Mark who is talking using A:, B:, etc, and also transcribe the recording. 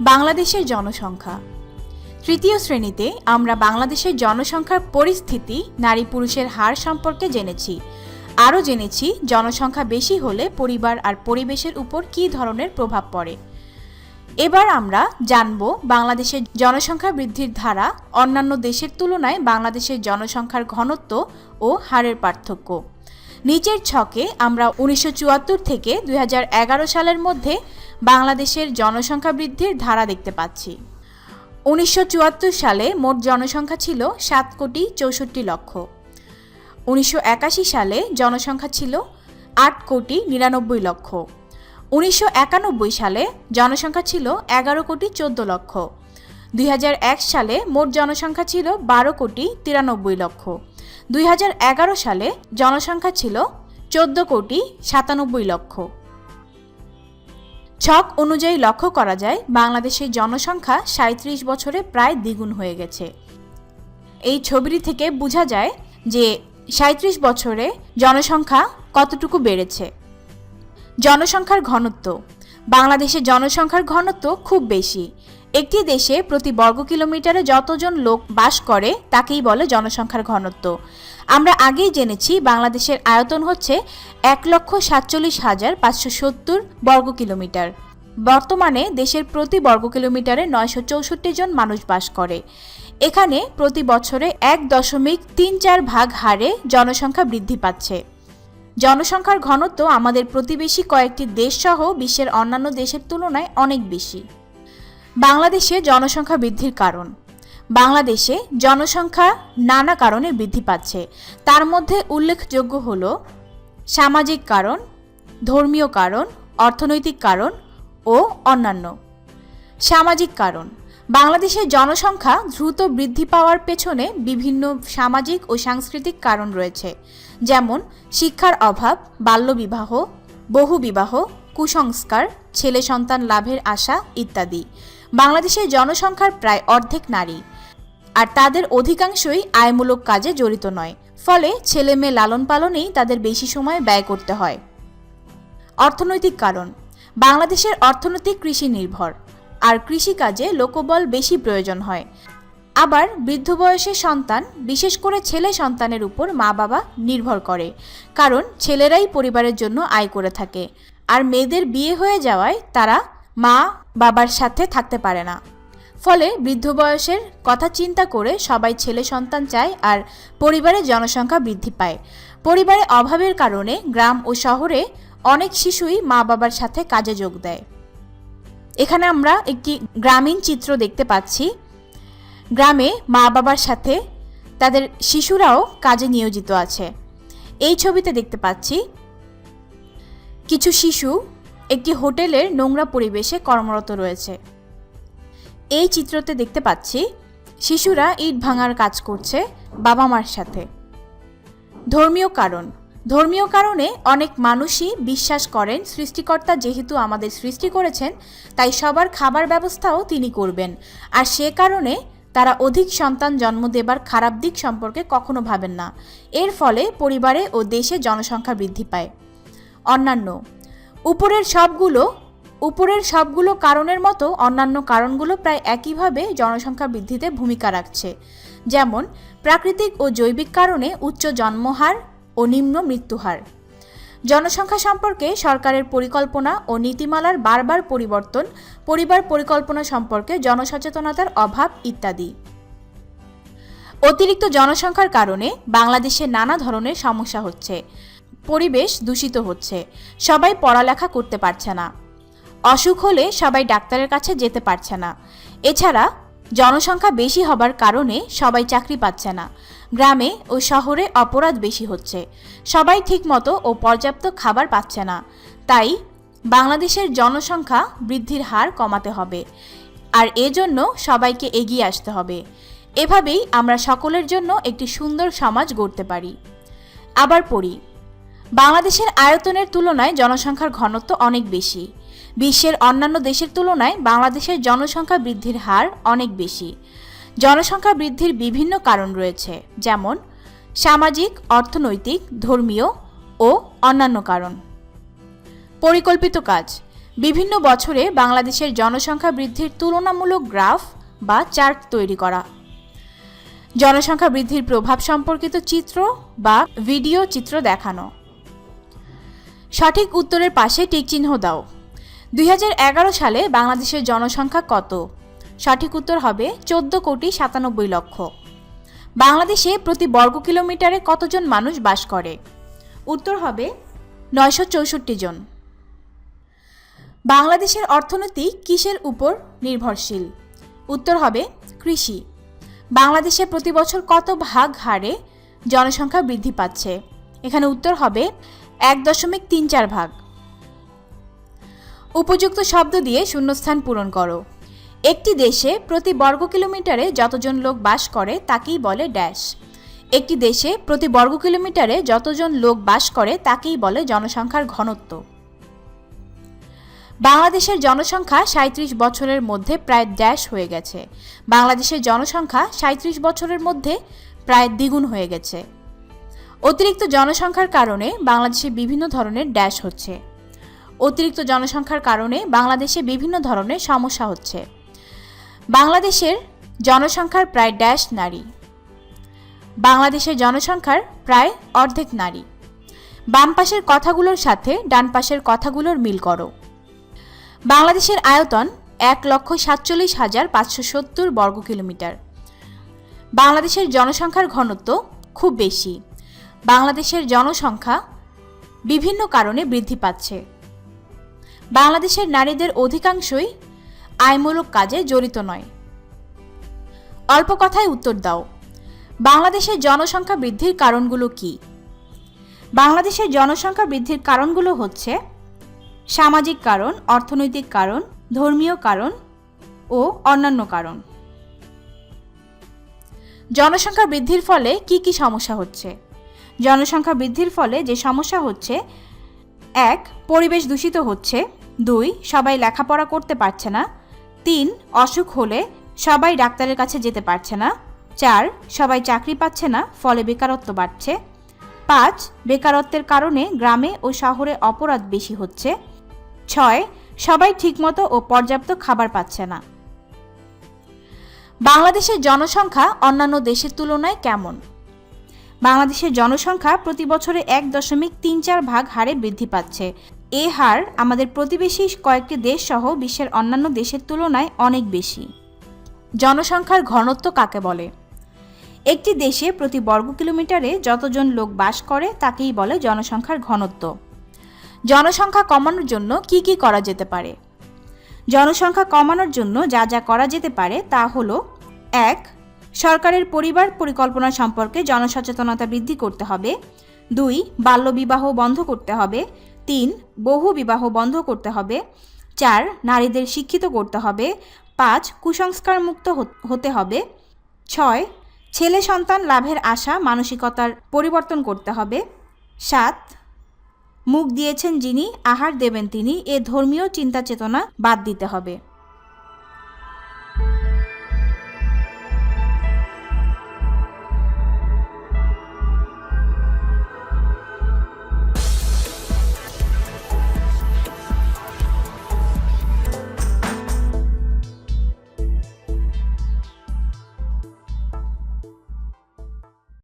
A: বাংলাদেশের জনসংখ্যা। তৃতীয় শ্রেণীতে আমরা বাংলাদেশের জনসংখ্যার পরিস্থিতি, নারী পুরুষের হার সম্পর্কে জেনেছি। আরও জেনেছি জনসংখ্যা বেশি হলে পরিবার আর পরিবেশের উপর কী ধরনের প্রভাব পড়ে। এবার আমরা জানব বাংলাদেশের জনসংখ্যা বৃদ্ধির ধারা, অন্যান্য দেশের তুলনায় বাংলাদেশের জনসংখ্যার ঘনত্ব ও হারের পার্থক্য। নিচের ছকে আমরা উনিশশো চুয়াত্তর থেকে দুই হাজার এগারো সালের মধ্যে বাংলাদেশের জনসংখ্যা বৃদ্ধির ধারা দেখতে পাচ্ছি। উনিশশো চুয়াত্তর সালে মোট জনসংখ্যা ছিল সাত কোটি চৌষট্টি লক্ষ। উনিশশো একাশি সালে জনসংখ্যা ছিল আট কোটি নিরানব্বই লক্ষ। উনিশশো একানব্বই সালে জনসংখ্যা ছিল এগারো কোটি চোদ্দ লক্ষ। দুই হাজার এক সালে মোট জনসংখ্যা ছিল বারো কোটি তিরানব্বই লক্ষ। দুই হাজার এগারো সালে জনসংখ্যা ছিল চোদ্দ কোটি সাতানব্বই লক্ষ। ছক অনুযায়ী লক্ষ্য করা যায়, বাংলাদেশের জনসংখ্যা সাঁত্রিশ বছরে প্রায় দ্বিগুণ হয়ে গেছে। এই ছবিটি থেকে বোঝা যায় যে সাঁত্রিশ বছরে জনসংখ্যা কতটুকু বেড়েছে। জনসংখ্যার ঘনত্ব, বাংলাদেশের জনসংখ্যার ঘনত্ব খুব বেশি একটি দেশে প্রতি বর্গ কিলোমিটারে যতজন লোক বাস করে, তাকেই বলে জনসংখ্যার ঘনত্ব। আমরা আগেই জেনেছি বাংলাদেশের আয়তন হচ্ছে এক লক্ষ সাতচল্লিশ হাজার পাঁচশো সত্তর বর্গ কিলোমিটার। বর্তমানে দেশের প্রতি বর্গ কিলোমিটারে নয়শো চৌষট্টি জন মানুষ বাস করে। এখানে প্রতি বছরে এক দশমিক তিন চার ভাগ হারে জনসংখ্যা বৃদ্ধি পাচ্ছে। জনসংখ্যার ঘনত্ব আমাদের প্রতিবেশী কয়েকটি দেশসহ বিশ্বের অন্যান্য দেশের তুলনায় অনেক বেশি। বাংলাদেশে জনসংখ্যা বৃদ্ধির কারণ। বাংলাদেশে জনসংখ্যা নানা কারণে বৃদ্ধি পাচ্ছে। তার মধ্যে উল্লেখযোগ্য হল সামাজিক কারণ, ধর্মীয় কারণ, অর্থনৈতিক কারণ ও অন্যান্য। সামাজিক কারণ। বাংলাদেশের জনসংখ্যা দ্রুত বৃদ্ধি পাওয়ার পেছনে বিভিন্ন সামাজিক ও সাংস্কৃতিক কারণ রয়েছে। যেমন, শিক্ষার অভাব, বাল্যবিবাহ, বহুবিবাহ, কুসংস্কার ছেলে সন্তান লাভের আশা ইত্যাদি। বাংলাদেশের জনসংখ্যার প্রায় অর্ধেক নারী। আর তাদের অধিকাংশই আয়মূলক কাজে জড়িত নয়। ফলে ছেলে মেয়ে লালন পালনেই তাদের বেশি সময় ব্যয় করতে হয়। অর্থনৈতিক কারণ। বাংলাদেশের অর্থনৈতিক কৃষি নির্ভর। আর কৃষিকাজে লোকবল বেশি প্রয়োজন হয়। আবার বৃদ্ধ বয়সের সন্তান, বিশেষ করে ছেলে সন্তানের উপর মা বাবা নির্ভর করে। কারণ ছেলেরাই পরিবারের জন্য আয় করে থাকে। আর মেয়েদের বিয়ে হয়ে যাওয়ায় তারা মা বাবার সাথে থাকতে পারে না। ফলে বৃদ্ধ বয়সের কথা চিন্তা করে সবাই ছেলে সন্তান চায় আর পরিবারের জনসংখ্যা বৃদ্ধি পায়। পরিবারে অভাবের কারণে গ্রাম ও শহরে অনেক শিশুই মা বাবার সাথে কাজে যোগ দেয়। এখানে আমরা একটি গ্রামীণ চিত্র দেখতে পাচ্ছি। গ্রামে মা বাবার সাথে তাদের শিশুরাও কাজে নিয়োজিত আছে। এই ছবিতে দেখতে পাচ্ছি কিছু শিশু একটি হোটেলের নোংরা পরিবেশে কর্মরত রয়েছে। এই চিত্রতে দেখতে পাচ্ছি, শিশুরা ইট ভাঙার কাজ করছে বাবা মার সাথে। ধর্মীয় কারণ। ধর্মীয় কারণে অনেক মানুষই বিশ্বাস করেন, সৃষ্টিকর্তা যেহেতু আমাদের সৃষ্টি করেছেন, তাই সবার খাবার ব্যবস্থাও তিনি করবেন। আর সে কারণে তারা অধিক সন্তান জন্ম দেবার খারাপ দিক সম্পর্কে কখনো ভাবেন না। এর ফলে পরিবারে ও দেশে জনসংখ্যা বৃদ্ধি পায়। অন্যান্য উপরের সবগুলো উপরের সবগুলো কারণের মতো অন্যান্য কারণগুলো প্রায় একইভাবে জনসংখ্যা বৃদ্ধিতে ভূমিকা রাখছে। যেমন, প্রাকৃতিক ও জৈবিক কারণে উচ্চ জন্মহার ও নিম্ন মৃত্যুহার। জনসংখ্যা সম্পর্কে সরকারের পরিকল্পনা ও নীতিমালার বারবার পরিবর্তন, পরিবার পরিকল্পনা সম্পর্কে জনসচেতনতার অভাব ইত্যাদি। অতিরিক্ত জনসংখ্যার কারণে বাংলাদেশে নানা ধরনের সমস্যা হচ্ছে। পরিবেশ দূষিত হচ্ছে। সবাই পড়ালেখা করতে পারছে না। অসুখ হলে সবাই ডাক্তারের কাছে যেতে পারছে না। এছাড়া জনসংখ্যা বেশি হবার কারণে সবাই চাকরি পাচ্ছে না। গ্রামে ও শহরে অপরাধ বেশি হচ্ছে। সবাই ঠিকমতো ও পর্যাপ্ত খাবার পাচ্ছে না। তাই বাংলাদেশের জনসংখ্যা বৃদ্ধির হার কমাতে হবে। আর এজন্য সবাইকে এগিয়ে আসতে হবে। এভাবেই আমরা সকলের জন্য একটি সুন্দর সমাজ গড়তে পারি। আবার পড়ি। বাংলাদেশের আয়তনের তুলনায় জনসংখ্যার ঘনত্ব অনেক বেশি। বিশ্বের অন্যান্য দেশের তুলনায় বাংলাদেশের জনসংখ্যা বৃদ্ধির হার অনেক বেশি। জনসংখ্যা বৃদ্ধির বিভিন্ন কারণ রয়েছে, যেমন সামাজিক, অর্থনৈতিক, ধর্মীয় ও অন্যান্য কারণ। পরিকল্পিত কাজ। বিভিন্ন বছরে বাংলাদেশের জনসংখ্যা বৃদ্ধির তুলনামূলক গ্রাফ বা চার্ট তৈরি করা। জনসংখ্যা বৃদ্ধির প্রভাব সম্পর্কিত চিত্র বা ভিডিও চিত্র দেখানো। সঠিক উত্তরের পাশে টিকচিহ্ন দাও। দুই হাজার এগারো সালে বাংলাদেশের জনসংখ্যা কত? সঠিক উত্তর হবে চোদ্দ কোটি সাতানব্বই লক্ষ। বাংলাদেশে প্রতি বর্গ কিলোমিটারে কতজন মানুষ বাস করে? উত্তর হবে নয়শো চৌষট্টি জন। বাংলাদেশের অর্থনীতি কিসের উপর নির্ভরশীল? উত্তর হবে কৃষি। বাংলাদেশে প্রতি বছর কত ভাগ হারে জনসংখ্যা বৃদ্ধি পাচ্ছে? এখানে উত্তর হবে এক দশমিক তিন চার ভাগ। উপযুক্ত শব্দ দিয়ে শূন্যস্থান পূরণ করো। একটি দেশে প্রতি বর্গ কিলোমিটারে যতজন লোক বাস করে, তাকেই বলে ড্যাশ। একটি দেশে প্রতি বর্গ কিলোমিটারে যতজন লোক বাস করে, তাকেই বলে জনসংখ্যার ঘনত্ব। বাংলাদেশের জনসংখ্যা সাঁত্রিশ বছরের মধ্যে প্রায় ড্যাশ হয়ে গেছে। বাংলাদেশের জনসংখ্যা সাঁত্রিশ বছরের মধ্যে প্রায় দ্বিগুণ হয়ে গেছে। অতিরিক্ত জনসংখ্যার কারণে বাংলাদেশে বিভিন্ন ধরনের ড্যাশ হচ্ছে। অতিরিক্ত জনসংখ্যার কারণে বাংলাদেশে বিভিন্ন ধরনের সমস্যা হচ্ছে। বাংলাদেশের জনসংখ্যার প্রায় ড্যাশ নারী। বাংলাদেশের জনসংখ্যার প্রায় অর্ধেক নারী। বাম পাশের কথাগুলোর সাথে ডান পাশের কথাগুলোর মিল করো। বাংলাদেশের আয়তন এক লক্ষ সাতচল্লিশ হাজার পাঁচশো সত্তর বর্গ কিলোমিটার বাংলাদেশের জনসংখ্যার ঘনত্ব খুব বেশি। বাংলাদেশের জনসংখ্যা বিভিন্ন কারণে বৃদ্ধি পাচ্ছে। বাংলাদেশের নারীদের অধিকাংশই আয়মূলক কাজে জড়িত নয়। অল্প কথায় উত্তর দাও। বাংলাদেশের জনসংখ্যা বৃদ্ধির কারণগুলো কি? বাংলাদেশের জনসংখ্যা বৃদ্ধির কারণগুলো হচ্ছে সামাজিক কারণ, অর্থনৈতিক কারণ, ধর্মীয় কারণ ও অন্যান্য কারণ। জনসংখ্যা বৃদ্ধির ফলে কি কি সমস্যা হচ্ছে? জনসংখ্যা বৃদ্ধির ফলে যে সমস্যা হচ্ছে, এক, পরিবেশ দূষিত হচ্ছে, দুই, সবাই লেখাপড়া করতে পারছে না, তিন, অসুখ হলে সবাই ডাক্তারের কাছে যেতে পারছে না, চার, সবাই চাকরি পাচ্ছে না, ফলে বেকারত্ব বাড়ছে, পাঁচ, বেকারত্বের কারণে গ্রামে ও শহরে অপরাধ বেশি হচ্ছে, ছয়, সবাই ঠিকমতো ও পর্যাপ্ত খাবার পাচ্ছে না। বাংলাদেশের জনসংখ্যা অন্যান্য দেশের তুলনায় কেমন? বাংলাদেশের জনসংখ্যা প্রতি বছরে এক দশমিক তিন চার ভাগ হারে বৃদ্ধি পাচ্ছে। এ হার আমাদের প্রতিবেশী কয়েকটি দেশ সহ বিশ্বের অন্যান্য দেশের তুলনায় অনেক বেশি। জনসংখ্যার ঘনত্ব কাকে বলে? একটি দেশে প্রতি বর্গ কিলোমিটারে যতজন লোক বাস করে, তাকেই বলে জনসংখ্যার ঘনত্ব। জনসংখ্যা কমানোর জন্য কি কি করা যেতে পারে? জনসংখ্যা কমানোর জন্য যা যা করা যেতে পারে তা হলো, এক সরকারের পরিবার পরিকল্পনা সম্পর্কে জনসচেতনতা বৃদ্ধি করতে হবে। দুই, বাল্যবিবাহ বন্ধ করতে হবে। তিন বহু বিবাহ বন্ধ করতে হবে। চার, নারীদের শিক্ষিত করতে হবে। পাঁচ কুসংস্কার মুক্ত হতে হবে। ছয়, ছেলে সন্তান লাভের আশা মানসিকতার পরিবর্তন করতে হবে। সাত, মুখ দিয়েছেন যিনি, আহার দেবেন তিনি, এ ধর্মীয় চিন্তা চেতনা বাদ দিতে হবে।